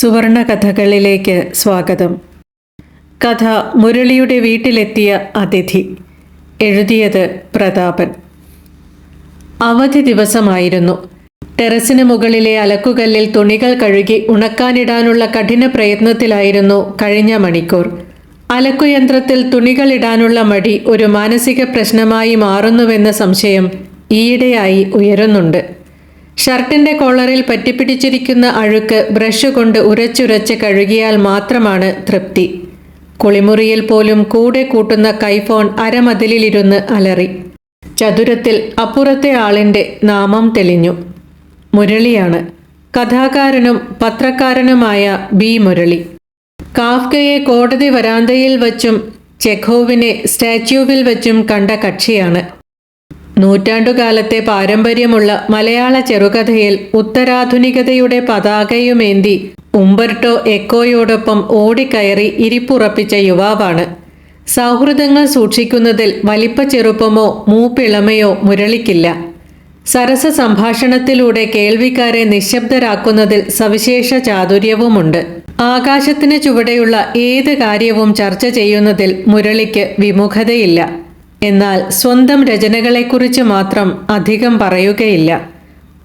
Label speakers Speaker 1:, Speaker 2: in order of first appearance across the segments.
Speaker 1: സുവർണ കഥകളിലേക്ക് സ്വാഗതം. കഥ മുരളിയുടെ വീട്ടിലെത്തിയ അതിഥി എഴുതിയത് പ്രതാപൻ. അവധി ദിവസമായിരുന്നു. ടെറസിന് മുകളിലെ അലക്കുകല്ലിൽ തുണികൾ കഴുകി ഉണക്കാനിടാനുള്ള കഠിന പ്രയത്നത്തിലായിരുന്നു കഴിഞ്ഞ മണിക്കൂർ. അലക്കുയന്ത്രത്തിൽ തുണികളിടാനുള്ള മടി ഒരു മാനസിക പ്രശ്നമായി മാറുന്നുവെന്ന സംശയം ഈയിടെയായി ഉയരുന്നുണ്ട്. ഷർട്ടിന്റെ കോളറിൽ പറ്റിപ്പിടിച്ചിരിക്കുന്ന അഴുക്ക് ബ്രഷ് കൊണ്ട് ഉരച്ചുരച്ച് കഴുകിയാൽ മാത്രമാണ് തൃപ്തി. കുളിമുറിയിൽ പോലും കൂടെ കൂട്ടുന്ന കൈഫോൺ അരമതിലിരുന്ന് അലറി. ചതുരത്തിൽ അപ്പുറത്തെ ആളിന്റെ നാമം തെളിഞ്ഞു. മുരളിയാണ്. കഥാകാരനും പത്രക്കാരനുമായ ബി. മുരളി. കാഫ്കയെ കോടതി വരാന്തയിൽ വച്ചും ചെഖോവിനെ സ്റ്റാച്യുവിൽ വച്ചും കണ്ട കക്ഷിയാണ്. നൂറ്റാണ്ടുകാലത്തെ പാരമ്പര്യമുള്ള മലയാള ചെറുകഥയിൽ ഉത്തരാധുനികതയുടെ പതാകയുമേന്തി ഉംബർട്ടോ എക്കോയോടൊപ്പം ഓടിക്കയറി ഇരിപ്പുറപ്പിച്ച യുവാവാണ്. സൗഹൃദങ്ങൾ സൂക്ഷിക്കുന്നതിൽ വലിപ്പ ചെറുപ്പമോ മൂപ്പിളമയോ മുരളിക്കില്ല. സരസ സംഭാഷണത്തിലൂടെ കേൾവിക്കാരെ നിശബ്ദരാക്കുന്നതിൽ സവിശേഷ ചാതുര്യവുമുണ്ട്. ആകാശത്തിന് ചുവടെയുള്ള ഏത് കാര്യവും ചർച്ച ചെയ്യുന്നതിൽ മുരളിക്ക് വിമുഖതയില്ല. എന്നാൽ സ്വന്തം രചനകളെക്കുറിച്ച് മാത്രം അധികം പറയുകയില്ല.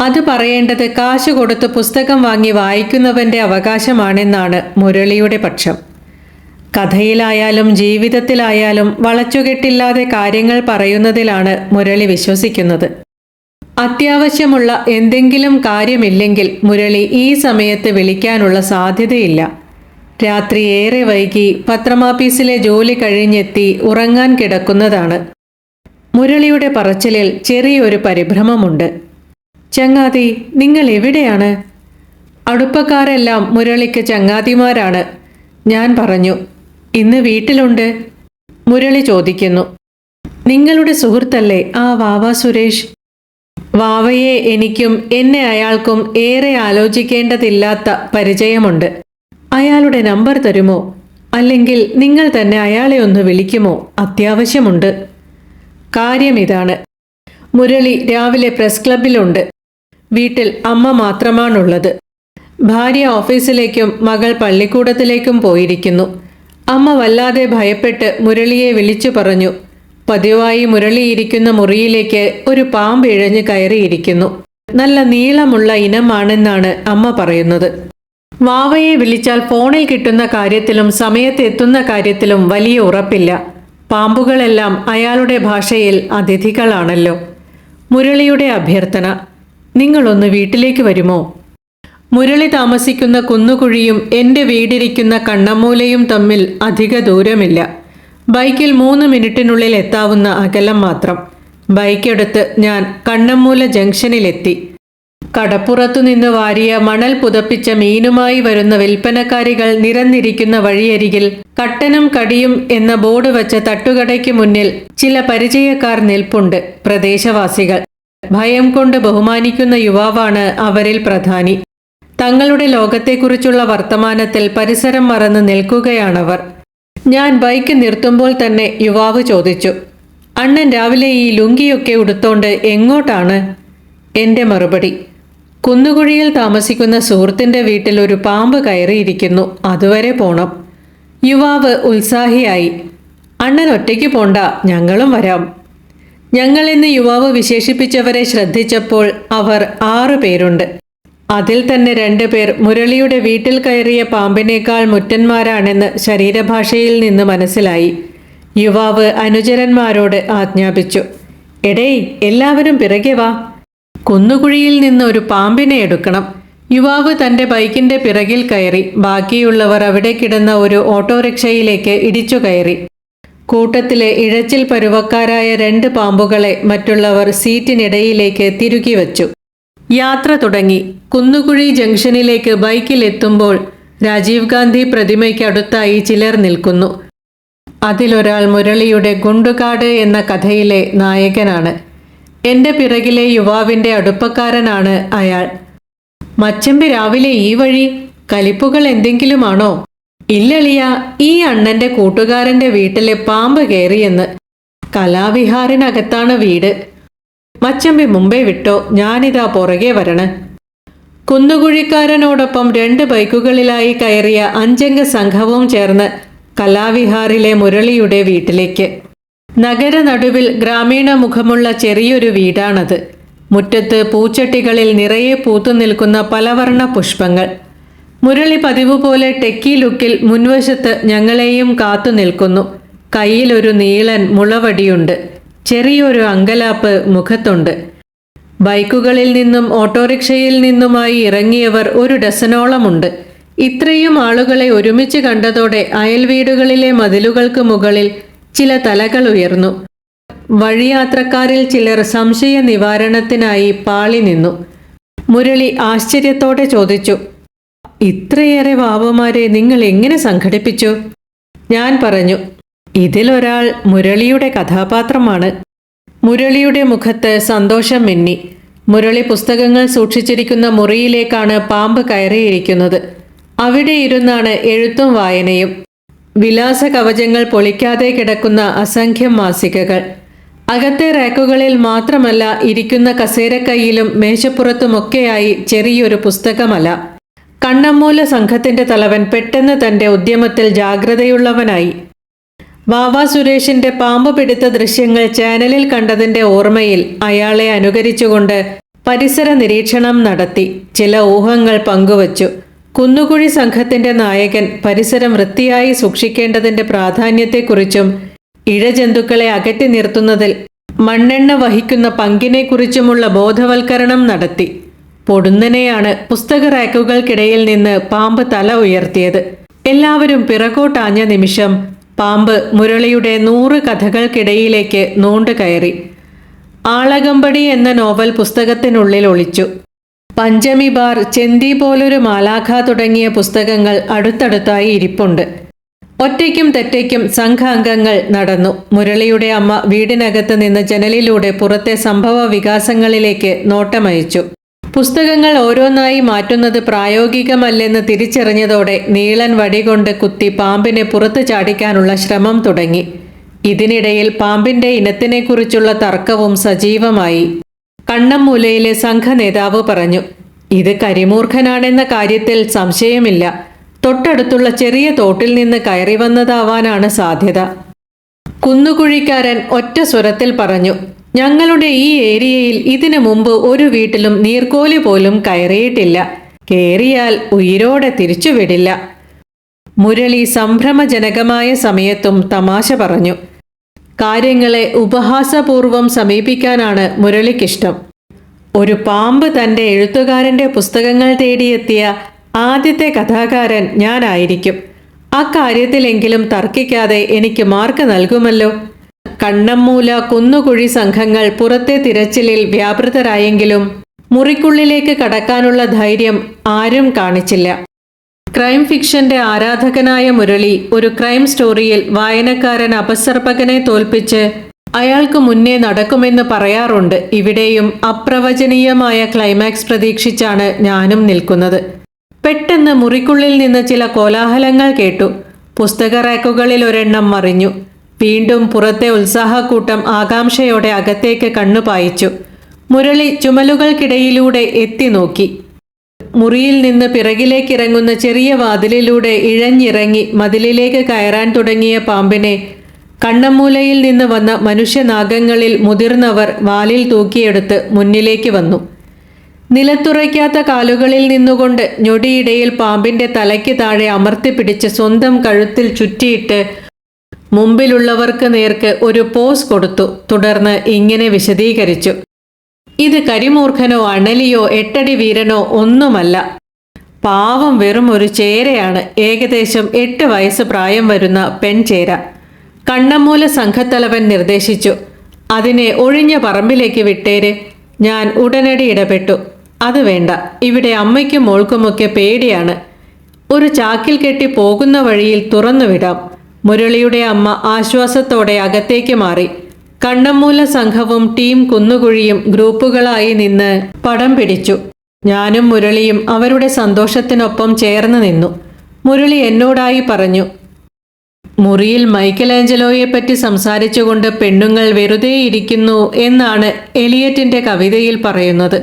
Speaker 1: അത് പറയേണ്ടത് കാശ് കൊടുത്ത് പുസ്തകം വാങ്ങി വായിക്കുന്നവന്റെ അവകാശമാണെന്നാണ് മുരളിയുടെ പക്ഷം. കഥയിലായാലും ജീവിതത്തിലായാലും വളച്ചുകെട്ടില്ലാതെ കാര്യങ്ങൾ പറയുന്നതിലാണ് മുരളി വിശ്വസിക്കുന്നത്. അത്യാവശ്യമുള്ള എന്തെങ്കിലും കാര്യമില്ലെങ്കിൽ മുരളി ഈ സമയത്ത് വിളിക്കാനുള്ള സാധ്യതയില്ല. രാത്രി ഏറെ വൈകി പത്രമാപ്പീസിലെ ജോലി കഴിഞ്ഞെത്തി ഉറങ്ങാൻ കിടക്കുന്നതാണ്. മുരളിയുടെ പറച്ചിലിൽ ചെറിയൊരു പരിഭ്രമമുണ്ട്. ചങ്ങാതി നിങ്ങൾ എവിടെയാണ്? അടുപ്പക്കാരെല്ലാം മുരളിക്ക് ചങ്ങാതിമാരാണ് ഞാൻ പറഞ്ഞു. ഇന്ന് വീട്ടിലുണ്ട്? മുരളി ചോദിക്കുന്നു. നിങ്ങളുടെ സുഹൃത്തല്ലേ ആ വാവ സുരേഷ്? വാവയെ എനിക്കും എന്നെ അയാൾക്കും ഏറെ ആലോചിക്കേണ്ടതില്ലാത്ത പരിചയമുണ്ട്. അയാളുടെ നമ്പർ തരുമോ? അല്ലെങ്കിൽ നിങ്ങൾ തന്നെ അയാളെ ഒന്ന് വിളിക്കുമോ? അത്യാവശ്യമുണ്ട്. കാര്യം ഇതാണ്. മുരളി രാവിലെ പ്രസ് ക്ലബിലുണ്ട് വീട്ടിൽ അമ്മ മാത്രമാണുള്ളത്. ഭാര്യ ഓഫീസിലേക്കും മകൾ പള്ളിക്കൂടത്തിലേക്കും പോയിരിക്കുന്നു. അമ്മ വല്ലാതെ ഭയപ്പെട്ട് മുരളിയെ വിളിച്ചു പറഞ്ഞു. പതിവായി മുരളി ഇരിക്കുന്ന മുറിയിലേക്ക് ഒരു പാമ്പ് ഇഴഞ്ഞു കയറിയിരിക്കുന്നു. നല്ല നീളമുള്ള ഇനമാണെന്നാണ് അമ്മ പറയുന്നത്. വാവയെ വിളിച്ചാൽ ഫോണിൽ കിട്ടുന്ന കാര്യത്തിലും സമയത്ത് എത്തുന്ന കാര്യത്തിലും വലിയ ഉറപ്പില്ല. പാമ്പുകളെല്ലാം അയാളുടെ ഭാഷയിൽ അതിഥികളാണല്ലോ. മുരളിയുടെ അഭ്യർത്ഥന. നിങ്ങളൊന്ന് വീട്ടിലേക്ക് വരുമോ? മുരളി താമസിക്കുന്ന കുന്നുകുഴിയും എന്റെ വീടിരിക്കുന്ന കണ്ണമൂലയും തമ്മിൽ അധിക ദൂരമില്ല. ബൈക്കിൽ മൂന്ന് മിനിറ്റിനുള്ളിൽ എത്താവുന്ന അകലം മാത്രം. ബൈക്കെടുത്ത് ഞാൻ കണ്ണമൂല ജംഗ്ഷനിലെത്തി. കടപ്പുറത്തു നിന്ന് വാരിയ മണൽ പുതപ്പിച്ച മീനുമായി വരുന്ന വിൽപ്പനക്കാരികൾ നിരന്നിരിക്കുന്ന വഴിയരികിൽ കട്ടനും കടിയും എന്ന ബോർഡ് വച്ച തട്ടുകടയ്ക്ക് മുന്നിൽ ചില പരിചയക്കാർ നിൽപ്പുണ്ട് പ്രദേശവാസികൾ. ഭയം കൊണ്ട് ബഹുമാനിക്കുന്ന യുവാവാണ് അവരിൽ പ്രധാനി. തങ്ങളുടെ ലോകത്തെക്കുറിച്ചുള്ള വർത്തമാനത്തിൽ പരിസരം മറന്ന് നിൽക്കുകയാണവർ. ഞാൻ ബൈക്ക് നിർത്തുമ്പോൾ തന്നെ യുവാവ് ചോദിച്ചു അണ്ണൻ രാവിലെ ഈ ലുങ്കിയൊക്കെ ഉടുത്തോണ്ട് എങ്ങോട്ടാണ്? എന്റെ മറുപടി. കുന്നുകുഴിയിൽ താമസിക്കുന്ന സുഹൃത്തിന്റെ വീട്ടിൽ ഒരു പാമ്പ് കയറിയിരിക്കുന്നു. അതുവരെ പോണം. യുവാവ് ഉത്സാഹിയായി അണ്ണൻ ഒറ്റയ്ക്ക് പോണ്ട ഞങ്ങളും വരാം. ഞങ്ങളെന്ന് യുവാവ് വിശേഷിപ്പിച്ചവരെ ശ്രദ്ധിച്ചപ്പോൾ അവർ ആറു പേരുണ്ട്. അതിൽ തന്നെ രണ്ടുപേർ മുരളിയുടെ വീട്ടിൽ കയറിയ പാമ്പിനേക്കാൾ മുറ്റന്മാരാണെന്ന് ശരീരഭാഷയിൽ നിന്ന് മനസ്സിലായി. യുവാവ് അനുചരന്മാരോട് ആജ്ഞാപിച്ചു എടേയ് എല്ലാവരും പിറകെ വാ. കുന്നുകുഴിയിൽ നിന്ന് ഒരു പാമ്പിനെ എടുക്കണം. യുവാവ് തന്റെ ബൈക്കിന്റെ പിറകിൽ കയറി. ബാക്കിയുള്ളവർ അവിടെ കിടന്ന ഒരു ഓട്ടോറിക്ഷയിലേക്ക് ഇടിച്ചു കയറി. കൂട്ടത്തിലെ ഇഴച്ചിൽ പരുവക്കാരായ രണ്ട് പാമ്പുകളെ മറ്റുള്ളവർ സീറ്റിനിടയിലേക്ക് തിരുകി വച്ചു. യാത്ര തുടങ്ങി. കുന്നുകുഴി ജംഗ്ഷനിലേക്ക് ബൈക്കിൽ എത്തുമ്പോൾ രാജീവ് ഗാന്ധി പ്രതിമയ്ക്കടുത്തായി ചിലർ നിൽക്കുന്നു. അതിലൊരാൾ മുരളിയുടെ ഗുണ്ടുകാട് എന്ന കഥയിലെ നായകനാണ്. എന്റെ പിറകിലെ യുവാവിന്റെ അടുപ്പക്കാരനാണ് അയാൾ. മച്ചമ്പി രാവിലെ ഈ വഴി കലിപ്പുകൾ എന്തെങ്കിലുമാണോ? ഇല്ലളിയ ഈ അണ്ണന്റെ കൂട്ടുകാരന്റെ വീട്ടിലെ പാമ്പ് കയറിയെന്ന് കലാവിഹാറിനകത്താണ് വീട്. മച്ചമ്പി മുമ്പേ വിട്ടോ ഞാനിതാ പുറകെ വരണ്. കുന്നുകുഴിക്കാരനോടൊപ്പം രണ്ട് ബൈക്കുകളിലായി കയറിയ അഞ്ചംഗ സംഘവും ചേർന്ന് കലാവിഹാറിലെ മുരളിയുടെ വീട്ടിലേക്ക്. നഗര നടുവിൽ ഗ്രാമീണ മുഖമുള്ള ചെറിയൊരു വീടാണത്. മുറ്റത്ത് പൂച്ചട്ടികളിൽ നിറയെ പൂത്തു നിൽക്കുന്ന പലവർണ പുഷ്പങ്ങൾ. മുരളി പതിവ് പോലെ ടെക്കി ലുക്കിൽ മുൻവശത്ത് ഞങ്ങളെയും കാത്തു നിൽക്കുന്നു. കയ്യിലൊരു നീളൻ മുളവടിയുണ്ട്. ചെറിയൊരു അങ്കലാപ്പ് മുഖത്തുണ്ട്. ബൈക്കുകളിൽ നിന്നും ഓട്ടോറിക്ഷയിൽ നിന്നുമായി ഇറങ്ങിയവർ ഒരു ഡസനോളമുണ്ട്. ഇത്രയും ആളുകളെ ഒരുമിച്ച് കണ്ടതോടെ അയൽവീടുകളിലെ മതിലുകൾക്ക് മുകളിൽ ചില തലകൾ ഉയർന്നു. വഴിയാത്രക്കാരിൽ ചിലർ സംശയ നിവാരണത്തിനായി പാളി നിന്നു. മുരളി ആശ്ചര്യത്തോടെ ചോദിച്ചു ഇത്രയേറെ വാവമാരെ നിങ്ങൾ എങ്ങനെ സംഘടിപ്പിച്ചു? ഞാൻ പറഞ്ഞു ഇതിലൊരാൾ മുരളിയുടെ കഥാപാത്രമാണ്. മുരളിയുടെ മുഖത്ത് സന്തോഷം മിന്നി മുരളി പുസ്തകങ്ങൾ സൂക്ഷിച്ചിരിക്കുന്ന മുറിയിലേക്കാണ് പാമ്പ് കയറിയിരിക്കുന്നത്. അവിടെ ഇരുന്നാണ് എഴുത്തും വായനയും. വിലാസ കവചങ്ങൾ പൊളിക്കാതെ കിടക്കുന്ന അസംഖ്യം മാസികകൾ. അകത്തെ റാക്കുകളിൽ മാത്രമല്ല ഇരിക്കുന്ന കസേരക്കൈയിലും മേശപ്പുറത്തുമൊക്കെയായി ചെറിയൊരു പുസ്തകമല. കണ്ണമ്മൂല സംഘത്തിന്റെ തലവൻ പെട്ടെന്ന് തന്റെ ഉദ്യമത്തിൽ ജാഗ്രതയുള്ളവനായി. വാവ സുരേഷിന്റെ പാമ്പ് പിടുത്ത ദൃശ്യങ്ങൾ ചാനലിൽ കണ്ടതിന്റെ ഓർമ്മയിൽ അയാളെ അനുകരിച്ചുകൊണ്ട് പരിസര നിരീക്ഷണം നടത്തി. ചില ഊഹങ്ങൾ പങ്കുവച്ചു. കുന്നുകുഴി സംഘത്തിന്റെ നായകൻ പരിസരം വൃത്തിയായി സൂക്ഷിക്കേണ്ടതിന്റെ പ്രാധാന്യത്തെക്കുറിച്ചും ഇഴജന്തുക്കളെ അകറ്റി നിർത്തുന്നതിൽ മണ്ണെണ്ണ വഹിക്കുന്ന പങ്കിനെക്കുറിച്ചുമുള്ള ബോധവൽക്കരണം നടത്തി. പൊടുന്നനെയാണ് പുസ്തക റാക്കുകൾക്കിടയിൽ നിന്ന് പാമ്പ് തല ഉയർത്തിയത്. എല്ലാവരും പിറകോട്ടാഞ്ഞ നിമിഷം പാമ്പ് മുരളിയുടെ നൂറ് കഥകൾക്കിടയിലേക്ക് നൂണ്ടു കയറി ആളകമ്പടി എന്ന നോവൽ പുസ്തകത്തിനുള്ളിൽ ഒളിച്ചു. പഞ്ചമി ബാർ ചെന്തി പോലൊരു മാലാഖ തുടങ്ങിയ പുസ്തകങ്ങൾ അടുത്തടുത്തായി ഇരിപ്പുണ്ട്. ഒറ്റയ്ക്കും തെറ്റയ്ക്കും സംഘാംഗങ്ങൾ നടന്നു. മുരളിയുടെ അമ്മ വീടിനകത്ത് നിന്ന് ജനലിലൂടെ പുറത്തെ സംഭവ വികാസങ്ങളിലേക്ക് നോട്ടമയച്ചു പുസ്തകങ്ങൾ ഓരോന്നായി മാറ്റുന്നത് പ്രായോഗികമല്ലെന്ന് തിരിച്ചറിഞ്ഞതോടെ നീളൻ വടികൊണ്ട് കുത്തി പാമ്പിനെ പുറത്തു ചാടിക്കാനുള്ള ശ്രമം തുടങ്ങി. ഇതിനിടയിൽ പാമ്പിന്റെ ഇനത്തിനെക്കുറിച്ചുള്ള തർക്കവും സജീവമായി. കണ്ണമ്മൂലയിലെ സംഘ നേതാവ് പറഞ്ഞു ഇത് കരിമൂർഖനാണെന്ന കാര്യത്തിൽ സംശയമില്ല. തൊട്ടടുത്തുള്ള ചെറിയ തോട്ടിൽ നിന്ന് കയറി വന്നതാവാനാണ് സാധ്യത. കുന്നുകുഴിക്കാരൻ ഒറ്റ സ്വരത്തിൽ പറഞ്ഞു ഞങ്ങളുടെ ഈ ഏരിയയിൽ ഇതിനു മുമ്പ് ഒരു വീട്ടിലും നീർക്കോലി പോലും കയറിയിട്ടില്ല. കയറിയാൽ ഉയിരോടെ തിരിച്ചുവിടില്ല. മുരളി സംഭ്രമജനകമായ സമയത്തും തമാശ പറഞ്ഞു കാര്യങ്ങളെ ഉപഹാസപൂർവം സമീപിക്കാനാണ് മുരളിക്കിഷ്ടം. ഒരു പാമ്പ് തന്റെ എഴുത്തുകാരന്റെ പുസ്തകങ്ങൾ തേടിയെത്തിയ ആദ്യത്തെ കഥാകാരൻ ഞാനായിരിക്കും. അക്കാര്യത്തിലെങ്കിലും തർക്കിക്കാതെ എനിക്ക് മാർക്ക് നൽകുമല്ലോ. കണ്ണമ്മൂല കുന്നുകുഴി സംഘങ്ങൾ പുറത്തെ തിരച്ചിലിൽ വ്യാപൃതരായെങ്കിലും മുറിക്കുള്ളിലേക്ക് കടക്കാനുള്ള ധൈര്യം ആരും കാണിച്ചില്ല. ക്രൈം ഫിക്ഷന്റെ ആരാധകനായ മുരളി ഒരു ക്രൈം സ്റ്റോറിയിൽ വായനക്കാരൻ അപസർപ്പകനെ തോൽപ്പിച്ച് അയാൾക്ക് മുന്നേ നടക്കുമെന്ന് പറയാറുണ്ട്. ഇവിടെയും അപ്രവചനീയമായ ക്ലൈമാക്സ് പ്രതീക്ഷിച്ചാണ് ഞാനും നിൽക്കുന്നത്. പെട്ടെന്ന് മുറിക്കുള്ളിൽ നിന്ന് ചില കോലാഹലങ്ങൾ കേട്ടു. പുസ്തക റാക്കുകളിൽ ഒരെണ്ണം മറിഞ്ഞു. വീണ്ടും പുറത്തെ ഉത്സാഹക്കൂട്ടം ആകാംക്ഷയോടെ അകത്തേക്ക് കണ്ണു പായിച്ചു. മുരളി ചുമലുകൾക്കിടയിലൂടെ എത്തി നോക്കി. മുറിയിൽ നിന്ന് പിറകിലേക്കിറങ്ങുന്ന ചെറിയ വാതിലിലൂടെ ഇഴഞ്ഞിറങ്ങി മതിലിലേക്ക് കയറാൻ തുടങ്ങിയ പാമ്പിനെ കണ്ണമ്മൂലയിൽ നിന്ന് വന്ന മനുഷ്യനാഗങ്ങളിൽ മുതിർന്നവർ വാലിൽ തൂക്കിയെടുത്ത് മുന്നിലേക്ക് വന്നു. നിലത്തുറയ്ക്കാത്ത കാലുകളിൽ നിന്നുകൊണ്ട് ഞൊടിയിടയിൽ പാമ്പിന്റെ തലയ്ക്ക് താഴെ അമർത്തിപ്പിടിച്ച് സ്വന്തം കഴുത്തിൽ ചുറ്റിയിട്ട് മുമ്പിലുള്ളവർക്ക് നേർക്ക് ഒരു പോസ് കൊടുത്തു. തുടർന്ന് ഇങ്ങനെ വിശദീകരിച്ചു. ഇത് കരിമൂർഖനോ അണലിയോ എട്ടടി വീരനോ ഒന്നുമല്ല. പാവം വെറും ഒരു ചേരയാണ്. ഏകദേശം എട്ട് വയസ്സ് പ്രായം വരുന്ന പെൺചേര. കണ്ണമൂല സംഘത്തലവൻ നിർദ്ദേശിച്ചു. അതിനെ ഒഴിഞ്ഞ പറമ്പിലേക്ക് വിട്ടേര്. ഞാൻ ഉടനടി ഇടപെട്ടു. അത് വേണ്ട. ഇവിടെ അമ്മയ്ക്കും മോൾക്കുമൊക്കെ പേടിയാണ്. ഒരു ചാക്കിൽ കെട്ടി പോകുന്ന വഴിയിൽ തുറന്നുവിടാം. മുരളിയുടെ അമ്മ ആശ്വാസത്തോടെ അകത്തേക്ക് മാറി. കണ്ണമ്മൂല സംഘവും ടീം കുന്നുകുഴിയും ഗ്രൂപ്പുകളായി നിന്ന് പടം പിടിച്ചു. ഞാനും മുരളിയും അവരുടെ സന്തോഷത്തിനൊപ്പം ചേർന്ന് നിന്നു. മുരളി എന്നോടായി പറഞ്ഞു മുറിയിൽ മൈക്കലാഞ്ചലോയെപ്പറ്റി സംസാരിച്ചുകൊണ്ട് പെണ്ണുങ്ങൾ വെറുതെ ഇരിക്കുന്നു എന്നാണ് എലിയറ്റിന്റെ കവിതയിൽ പറയുന്നത്.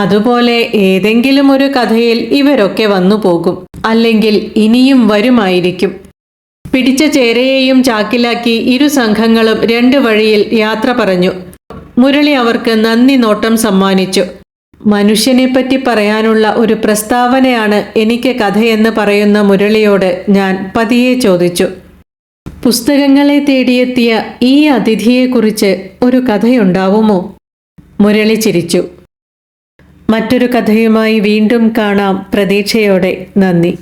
Speaker 1: അതുപോലെ ഏതെങ്കിലും ഒരു കഥയിൽ ഇവരൊക്കെ വന്നു പോകും അല്ലെങ്കിൽ ഇനിയും വരുമായിരിക്കും. പിടിച്ച ചേരയെയും ചാക്കിലാക്കി ഇരു സംഘങ്ങളും രണ്ട് വഴിയിൽ യാത്ര പറഞ്ഞു. മുരളി അവർക്ക് നന്ദി നോട്ടം സമ്മാനിച്ചു. മനുഷ്യനെപ്പറ്റി പറയാനുള്ള ഒരു പ്രസ്താവനയാണ് എനിക്ക് കഥയെന്ന് പറയുന്ന മുരളിയോട് ഞാൻ പതിയെ ചോദിച്ചു. പുസ്തകങ്ങളെ തേടിയെത്തിയ ഈ അതിഥിയെക്കുറിച്ച് ഒരു കഥയുണ്ടാവുമോ? മുരളി ചിരിച്ചു. മറ്റൊരു കഥയുമായി വീണ്ടും കാണാം. പ്രതീക്ഷയോടെ നന്ദി.